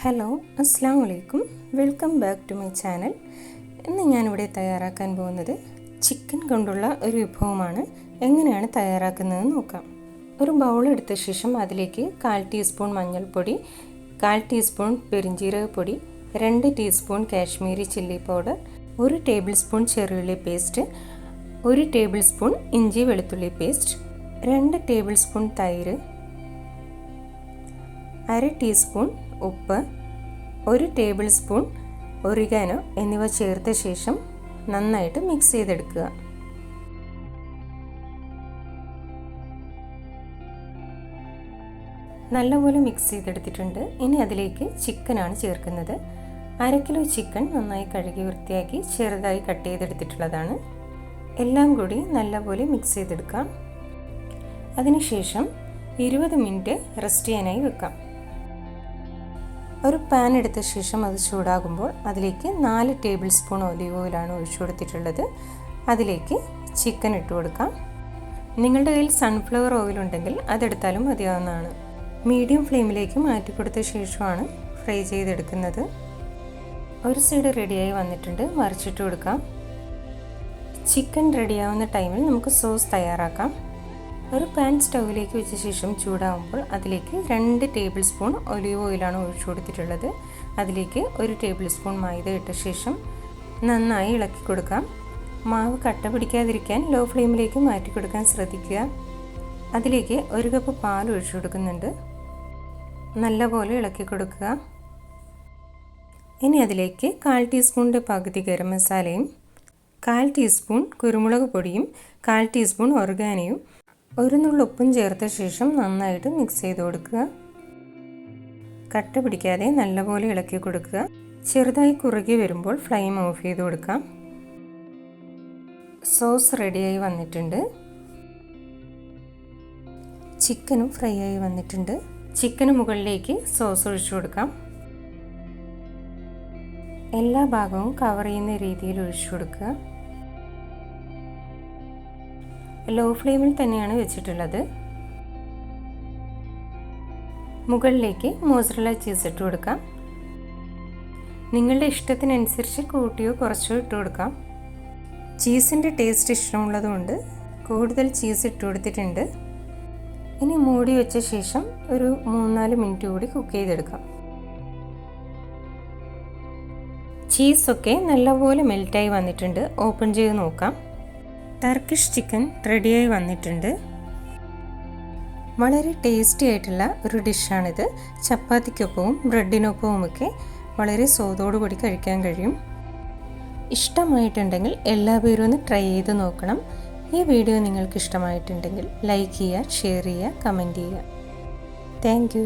Hello അസ്സാം വലൈക്കും welcome back to my channel. ഇന്ന് ഞാനിവിടെ തയ്യാറാക്കാൻ പോകുന്നത് ചിക്കൻ കൊണ്ടുള്ള ഒരു വിഭവമാണ്. എങ്ങനെയാണ് തയ്യാറാക്കുന്നതെന്ന് നോക്കാം. ഒരു ബൗൾ എടുത്ത ശേഷം അതിലേക്ക് കാൽ ടീസ്പൂൺ മഞ്ഞൾപ്പൊടി കാൽ ടീസ്പൂൺ പെരിഞ്ജീരകപ്പൊടി രണ്ട് ടീസ്പൂൺ കാശ്മീരി ചില്ലി പൗഡർ ഒരു ടേബിൾ സ്പൂൺ ചെറുള്ളി പേസ്റ്റ് ഒരു ടേബിൾ സ്പൂൺ ഇഞ്ചി വെളുത്തുള്ളി പേസ്റ്റ് രണ്ട് ടേബിൾ സ്പൂൺ തൈര് അര ടീസ്പൂൺ ഉപ്പ് ഒരു ടേബിൾ സ്പൂൺ ഒറിഗാനോ എന്നിവ ചേർത്ത ശേഷം നന്നായിട്ട് മിക്സ് ചെയ്തെടുക്കുക. നല്ലപോലെ മിക്സ് ചെയ്തെടുത്തിട്ടുണ്ട്. ഇനി അതിലേക്ക് ചിക്കനാണ് ചേർക്കുന്നത്. അര കിലോ ചിക്കൻ നന്നായി കഴുകി വൃത്തിയാക്കി ചെറുതായി കട്ട് ചെയ്തെടുത്തിട്ടുള്ളതാണ്. എല്ലാം കൂടി നല്ലപോലെ മിക്സ് ചെയ്തെടുക്കാം. അതിനുശേഷം ഇരുപത് മിനിറ്റ് റെസ്റ്റ് ചെയ്യാനായി വെക്കാം. ഒരു പാൻ എടുത്ത ശേഷം അത് ചൂടാകുമ്പോൾ അതിലേക്ക് നാല് ടേബിൾ സ്പൂൺ ഒലിവ് ഓയിലാണ് ഒഴിച്ചു കൊടുത്തിട്ടുള്ളത്. അതിലേക്ക് ചിക്കൻ ഇട്ട് കൊടുക്കാം. നിങ്ങളുടെ കയ്യിൽ സൺഫ്ലവർ ഓയിൽ ഉണ്ടെങ്കിൽ അതെടുത്താലും മതിയാവുന്നതാണ്. മീഡിയം ഫ്ലെയിമിലേക്ക് മാറ്റി കൊടുത്ത ശേഷമാണ് ഫ്രൈ ചെയ്തെടുക്കുന്നത്. ഒരു സൈഡ് റെഡിയായി വന്നിട്ടുണ്ട്. മറിച്ചിട്ട് കൊടുക്കാം. ചിക്കൻ റെഡിയാവുന്ന ടൈമിൽ നമുക്ക് സോസ് തയ്യാറാക്കാം. ഒരു പാൻ സ്റ്റൗവിലേക്ക് വെച്ച ശേഷം ചൂടാകുമ്പോൾ അതിലേക്ക് രണ്ട് ടേബിൾ സ്പൂൺ ഒലിവ് ഓയിലാണ് ഒഴിച്ചു കൊടുത്തിട്ടുള്ളത്. അതിലേക്ക് ഒരു ടേബിൾ സ്പൂൺ മൈദ ഇട്ട ശേഷം നന്നായി ഇളക്കി കൊടുക്കാം. മാവ് കട്ട പിടിക്കാതിരിക്കാൻ ലോ ഫ്ലെയിമിലേക്ക് മാറ്റി കൊടുക്കാൻ ശ്രദ്ധിക്കുക. അതിലേക്ക് ഒരു കപ്പ് പാൽ ഒഴിച്ചു കൊടുക്കുന്നുണ്ട്. നല്ലപോലെ ഇളക്കി കൊടുക്കുക. ഇനി അതിലേക്ക് കാൽ ടീസ്പൂണിന്റെ പകുതി ഗരം മസാലയും കാൽ ടീസ്പൂൺ കുരുമുളക് പൊടിയും കാൽ ടീസ്പൂൺ ഒർഗാനയും ഒരു നുള്ളുപ്പും ചേർത്ത ശേഷം നന്നായിട്ട് മിക്സ് ചെയ്ത് കൊടുക്കുക. കട്ട പിടിക്കാതെ നല്ലപോലെ ഇളക്കി കൊടുക്കുക. ചെറുതായി കുറുകി വരുമ്പോൾ ഫ്ലെയിം ഓഫ് ചെയ്ത് കൊടുക്കാം സോസ് റെഡിയായി വന്നിട്ടുണ്ട്. ചിക്കനും ഫ്രൈ ആയി വന്നിട്ടുണ്ട്. ചിക്കന് മുകളിലേക്ക് സോസ് ഒഴിച്ചു കൊടുക്കാം. എല്ലാ ഭാഗവും കവർ ചെയ്യുന്ന രീതിയിൽ ഒഴിച്ചു കൊടുക്കുക. ലോ ഫ്ലെയിമിൽ തന്നെയാണ് വെച്ചിട്ടുള്ളത്. മുകളിലേക്ക് മോസറല ചീസ് ഇട്ട് കൊടുക്കാം. നിങ്ങളുടെ ഇഷ്ടത്തിനനുസരിച്ച് കൂട്ടിയോ കുറച്ചോ ഇട്ട് കൊടുക്കാം. ചീസിന്റെ ടേസ്റ്റ് ഇഷ്ടമുള്ളതുകൊണ്ട് കൂടുതൽ ചീസ് ഇട്ട് കൊടുത്തിട്ടുണ്ട്. ഇനി മൂടി വെച്ച ശേഷം ഒരു മൂന്നാൽ മിനിറ്റ് കൂടി കുക്ക് ചെയ്തെടുക്കാം. ചീസൊക്കെ നല്ലപോലെ മെൽറ്റായി വന്നിട്ടുണ്ട്. ഓപ്പൺ ചെയ്ത് നോക്കാം. ടർക്കിഷ് ചിക്കൻ റെഡിയായി വന്നിട്ടുണ്ട്. വളരെ ടേസ്റ്റി ആയിട്ടുള്ള ഒരു ഡിഷാണിത് ചപ്പാത്തിക്കൊപ്പവും ബ്രെഡിനൊപ്പവുമൊക്കെ വളരെ സ്വാദോടു കൂടി കഴിക്കാൻ കഴിയും. ഇഷ്ടമായിട്ടുണ്ടെങ്കിൽ എല്ലാവരും ഒന്ന് ട്രൈ ചെയ്ത് നോക്കണം. ഈ വീഡിയോ നിങ്ങൾക്ക് ഇഷ്ടമായിട്ടുണ്ടെങ്കിൽ ലൈക്ക് ചെയ്യുക ഷെയർ ചെയ്യുക കമന്റ് ചെയ്യുക. താങ്ക്